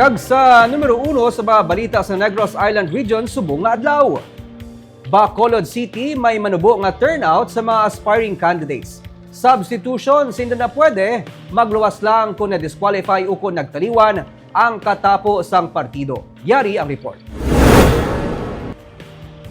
Kag sa numero uno sa mga balita sa Negros Island Region, subong nga adlaw. Bacolod City may manubo nga turnout sa mga aspiring candidates. Substitution, sinda na pwede, magluwas lang kung na-disqualify o kung nagtaliwan ang katapo sang partido. Yari ang report.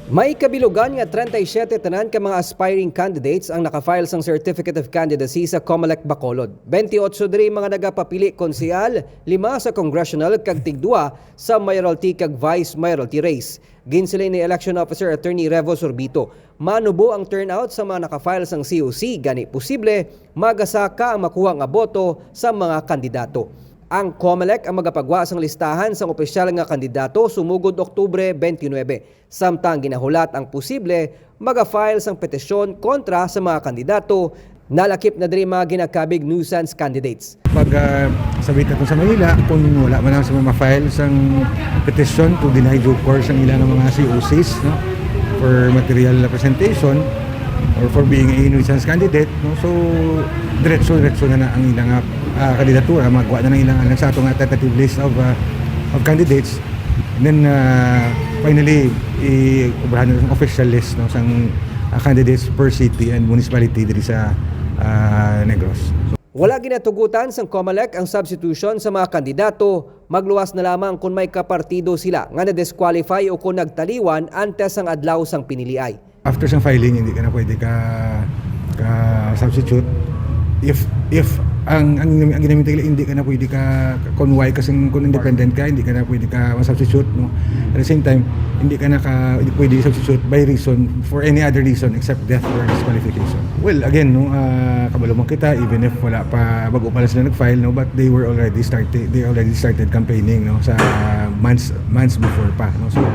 May kabilugan nga 37 tanan ka mga aspiring candidates ang nakafile sang Certificate of Candidacy sa Comelec Bacolod. 28 diri mga nagapapili konsehal, lima sa congressional kag tigdua sa mayoralty kag vice mayoralty race. Ginsilay ni Election Officer Attorney Revo Sorbito, manubo ang turnout sa mga nakafile sang COC gani posible magasaka ang makuha nga boto sa mga kandidato. Ang COMELEC ang magapagwa sang listahan sang opisyal nga kandidato sumugod Oktubre 29. Samtang ginahulat ang posible maga-file sang petisyon kontra sa mga kandidato nalakip na diri mga ginakabig nuisance candidates. pag uh, sabit ako sa Manila kung wala man lang sa mga file sang petition to deny due course ang ilang mga COCs no for material representation or for being a nuisance candidate no? So diretso diretso na na ang ilang uh, kandidatura. Magwa na ng ilang ano, sa atong tentative list of uh, of candidates. And then uh, finally i-ubrahan na ng official list no sang uh, candidates per city and municipality diri sa uh, Negros. Wala ginatugutan sang COMELEC ang substitution sa mga kandidato, magluwas na lamang kung may kapartido sila nga na-disqualify o kung nagtaliwan antes ang adlaw sang piniliay. After sa filing hindi ka na pwede ka ka substitute. If if ang ang, ang ginamit nila hindi ka na pwede ka convoy kasi kung independent ka hindi ka na pwede ka substitute no? At the same time hindi ka na ka hindi pwede substitute by reason for any other reason except death or disqualification well again no uh, kabalo man kita even if wala pa bago pa sila nag-file no but they were already started they already started campaigning no sa months months before pa no? So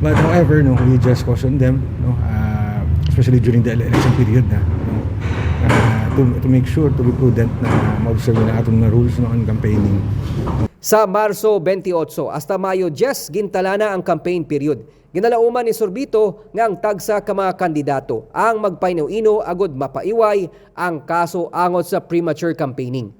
But however, no, we just caution them, no, uh, especially during the ele- election period na, uh, to, to make sure to be prudent na ma-observe na atong rules no, on campaigning. Sa Marso 28 hasta Mayo 10 gintala na ang campaign period. Ginalauman ni Sorbito nga ang tagsa ka mga kandidato ang magpainaw-ino agod mapaiway ang kaso angot sa premature campaigning.